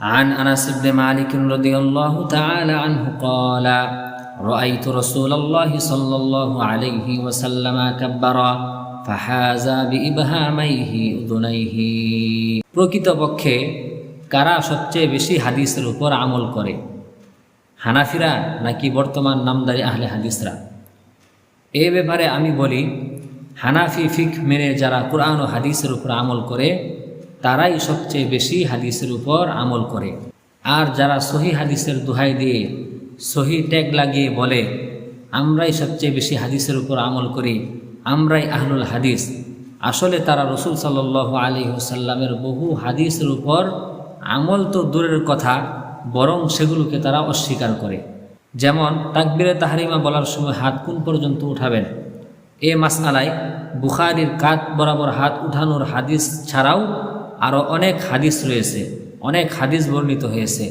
عن أنس بن مالك رضي الله تعالى عنه قال رأيت رسول الله صلى الله عليه وسلم كبرا فحاز بإبهاميه أذنيه প্রকৃতপক্ষে কারা সবচেয়ে বেশি হাদিসের উপর আমল করে হানাফিরা নাকি বর্তমান নামদারি আহলে হাদিসরা এ ব্যাপারে আমি বলি হানাফি ফিক মেনে যারা কোরআন ও হাদিসের উপর আমল করে তারাই সবচেয়ে বেশি হাদিসের উপর আমল করে। আর যারা সহি হাদিসের দোহাই দিয়ে সহি ট্যাগ লাগিয়ে বলে, আমরাই সবচেয়ে বেশি হাদিসের উপর আমল করি, আমরাই আহলুল হাদিস। আসলে তারা রসুল সাল্লাহ আলী হুসাল্লামের বহু হাদিসের উপর আমল তো দূরের কথা, বরং সেগুলোকে তারা অস্বীকার করে। যেমন, তাকবিরে তাহারিমা বলার সময় হাত কোন পর্যন্ত উঠাবেন? এ মাসআলায় বুখারির কাত বরাবর হাত উঠানোর হাদিস ছাড়াও আরও অনেক হাদিস রয়েছে, অনেক হাদিস বর্ণিত হয়েছে।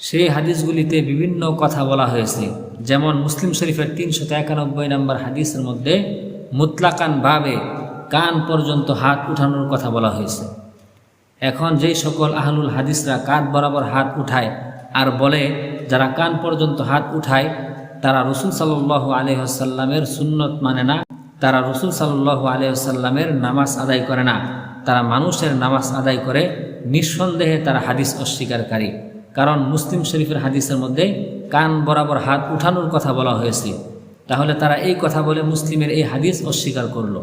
সেই হাদিসগুলিতে বিভিন্ন কথা বলা হয়েছে। যেমন মুসলিম শরীফের তিনশত একানব্বই নম্বর হাদিসের মধ্যে, মুতলাকান ভাবে কান পর্যন্ত হাত উঠানোর কথা বলা হয়েছে। এখন যেই সকল আহলুল হাদিসরা কান বরাবর হাত উঠায় আর বলে, যারা কান পর্যন্ত হাত উঠায়, তারা রসুল সাল্লাহ আলহ্লামের সুন্নত মানে না, তারা রসুল সাল্লাহ আলহ্লামের নামাজ আদায় করে না। তারা মানুষের নামাজ আদায় করে নিঃসন্দেহে তারা হাদিস অস্বীকারী কারণ মুসলিম শরীফের হাদিসের মধ্যে কান বরাবর হাত উঠানোর কথা বলা হয়েছে তাহলে তারা এই কথা বলে মুসলিমের এই হাদিস অস্বীকার করলো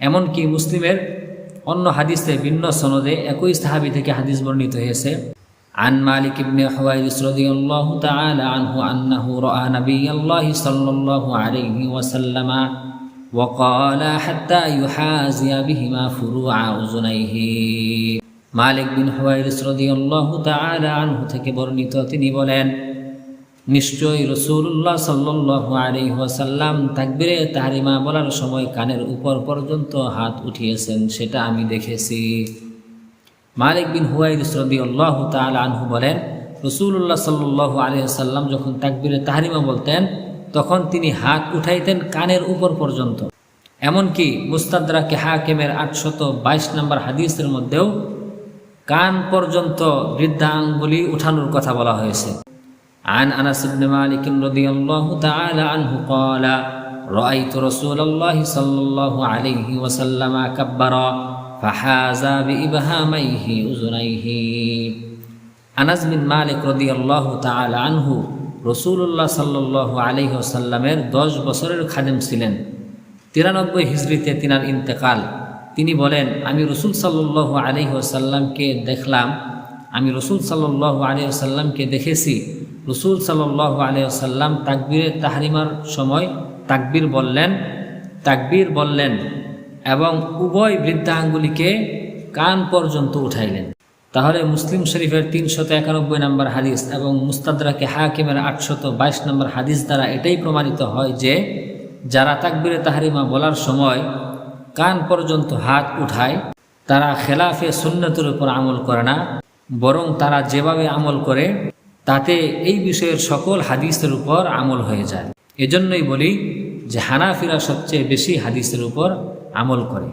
এমনকি মুসলিমের অন্য হাদিসে ভিন্ন সনদে একই সাহাবি থেকে হাদিস বর্ণিত হয়েছে عن مالك بن حويرث رضي الله تعالى عنه أنه رأى نبي الله صلى الله عليه وسلم وقال حتى يحازي بهما فروع أذنيه মালিক বিন হুয়াইরিস রাদিয়াল্লাহু তাআলা আনহু থেকে বর্ণিত তিনি বলেন নিশ্চয়ই রসুল্লাহ সাল্লাল্লাহু আলাইহি ওয়াসাল্লাম তাকবীরে তাহরিমা বলার সময় কানের উপর পর্যন্ত হাত উঠিয়েছেন সেটা আমি দেখেছি মালিক বিন হুয়াইরিস রাদিয়াল্লাহু তাআলা আনহু বলেন রসুল্লাহ সাল্লাল্লাহু আলাইহি ওয়াসাল্লাম যখন তাকবীরে তাহরিমা বলতেন তখন তিনি হাত উঠাইতেন কানের উপর পর্যন্ত এমনকি মুস্তাদরাকে হাকিমের আটশত বাইশ নম্বর হাদিসের মধ্যেও কান পর্যন্ত বৃদ্ধাঙ্গুলি উঠানোর কথা বলা হয়েছে عن أنس بن مالك رضي الله تعالى عنه قال رأيت رسول الله صلى الله عليه وسلم كبرا فحازا بإبهاميه أذنيه আনাস বিন মালিক রদিয়াল্লাহু তাআলা আনহু রসুল্লাহ সাল্লাল্লাহু আলাইহি ওয়াসাল্লামের দশ বছরের খাদেম ছিলেন। তিরানব্বই হিজড়িতে তিনার ইন্তেকাল। তিনি বলেন, আমি রসুল সাল্লাল্লাহু আলাইহি ওয়াসাল্লামকে দেখলাম, আমি রসুল সাল্লাল্লাহু আলাইহি ওয়াসাল্লামকে দেখেছি। রসুল সাল্লাল্লাহু আলাইহি ওয়াসাল্লাম তাকবীরের তাহরিমার সময় তাকবীর বললেন তাকবীর বললেন এবং উভয় বৃদ্ধাঙ্গুলিকে কান পর্যন্ত উঠাইলেন। তাহলে মুসলিম শরীফের তিনশত একানব্বই নম্বর হাদিস এবং মুস্তাদরাকে হাকিমের আটশত বাইশ নম্বর হাদিস দ্বারা এটাই প্রমাণিত হয় যে যারা তাকবিরে তাহারিমা বলার সময় কান পর্যন্ত হাত উঠায়, তারা খেলাফে সুন্নতের উপর আমল করে না, বরং তারা যেভাবে আমল করে, তাতে এই বিষয়ের সকল হাদিসের উপর আমল হয়ে যায়। এজন্যই বলি যে হানাফিরা সবচেয়ে বেশি হাদিসের উপর আমল করে।